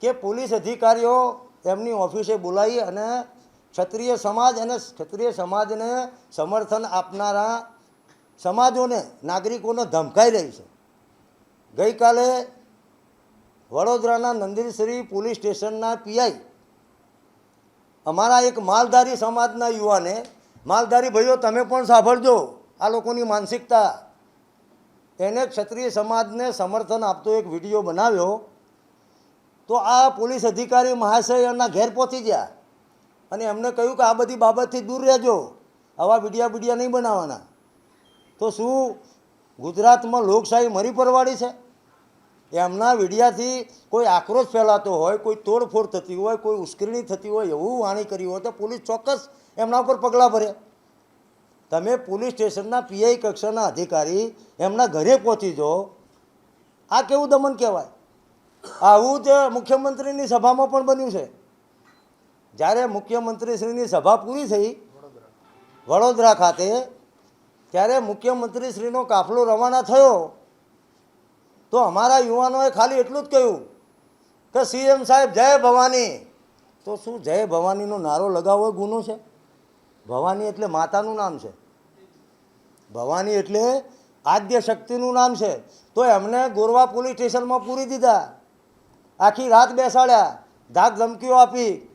કે પોલીસ અધિકારીઓ એમની ઓફિસે બોલાવી અને ક્ષત્રિય સમાજ અને ક્ષત્રિય સમાજને સમર્થન આપનારા સમાજોને, નાગરિકોને ધમકાઈ રહી છે. ગઈકાલે વડોદરાના નંદીશ્રી પોલીસ સ્ટેશનના પીઆઈ અમારા એક માલધારી સમાજના યુવાને, માલધારી ભાઈઓ, તમે પણ સાંભળજો, આ લોકોની માનસિકતા. એને ક્ષત્રિય સમાજને સમર્થન આપતો એક વીડિયો બનાવ્યો. તો આ પોલીસ અધિકારી મહાશય એમના ઘેર પહોંચી ગયા. અને એમને કહ્યું કે આ બધી બાબતથી દૂર રહેજો. આવા વિડીયા બીડિયા નહીં બનાવવાના. તો શું ગુજરાતમાં લોકશાહી મરી પરવાડી છે? એમના વિડીયાથી કોઈ આક્રોશ ફેલાતો હોય, કોઈ તોડફોડ થતી હોય, કોઈ ઉશ્કેરણી થતી હોય એવું વાણી કરી હોય તો પોલીસ ચોક્કસ એમના ઉપર પગલાં ભરે. તમે પોલીસ સ્ટેશનના પીઆઈ કક્ષાના અધિકારી એમના ઘરે પહોંચી જાઓ. આ કેવું દમન કહેવાય? આવું જ મુખ્યમંત્રીની સભામાં પણ બન્યું છે. જ્યારે મુખ્યમંત્રીશ્રીની સભા પૂરી થઈ વડોદરા ખાતે, ત્યારે મુખ્યમંત્રીશ્રીનો કાફલો રવાના થયો, તો અમારા યુવાનોએ ખાલી એટલું જ કહ્યું કે સીએમ સાહેબ જય ભવાની. તો શું જય ભવાનીનો નારો લગાવવો ગુનો છે? ભવાની એટલે માતાનું નામ છે. ભવાની એટલે આદ્ય શક્તિનું નામ છે. તો એમને ગોરવા પોલીસ સ્ટેશનમાં પૂરી દીધા. આખી રાત બેસાડ્યા, ધાક ધમકીઓ આપી.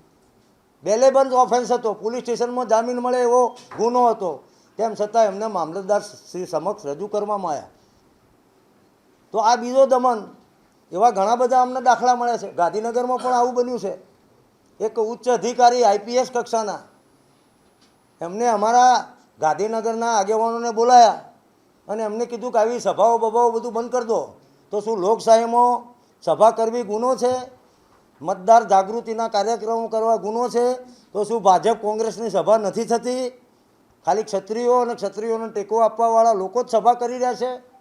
બેલેબંધ ઓફેન્સ હતો. પોલીસ સ્ટેશનમાં જામીન મળે એવો ગુનો હતો. તેમ છતાં એમને મામલતદાર શ્રી સમક્ષ રજૂ કરવામાં આવ્યા. તો આ બીજો દમન, એવા ઘણા બધા અમને દાખલા મળે છે. ગાંધીનગરમાં પણ આવું બન્યું છે. એક ઉચ્ચ અધિકારી આઈપીએસ કક્ષાના. એમને અમારા ગાંધીનગરના આગેવાનોને બોલાયા અને એમને કીધું કે આવી સભાઓ બભાઓ બધું બંધ કરી દો. તો શું લોકશાહીમાં સભા કરવી ગુનો છે, મતદાર જાગૃતિના કાર્યક્રમો કરવા ગુનો છે, તો શું ભાજપ કોંગ્રેસની સભા નથી થતી? ખાલી ક્ષત્રિયો અને ક્ષત્રિયોને ટેકો આપવાવાળા લોકો જ સભા કરી રહ્યા છે?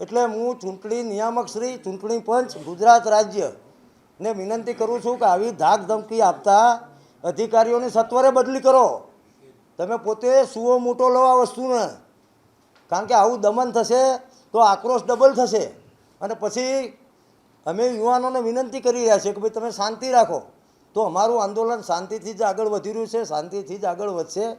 એટલે હું ચૂંટણી નિયામક શ્રી, ચૂંટણી પંચ, ગુજરાત રાજ્ય ને વિનંતી કરું છું કે આવી ધાક ધમકી આપતા અધિકારીઓની સત્વરે બદલી કરો. તમે પોતે સુઓ મોટો લો વસ્તુને. કારણ કે આવું દમન થશે તો આક્રોશ ડબલ થશે. અને પછી અમે યુવાનોને વિનંતી કરી રહ્યા છીએ કે ભાઈ તમે શાંતિ રાખો. તો અમારું આંદોલન શાંતિથી જ આગળ વધી રહ્યું છે, શાંતિથી જ આગળ વધશે.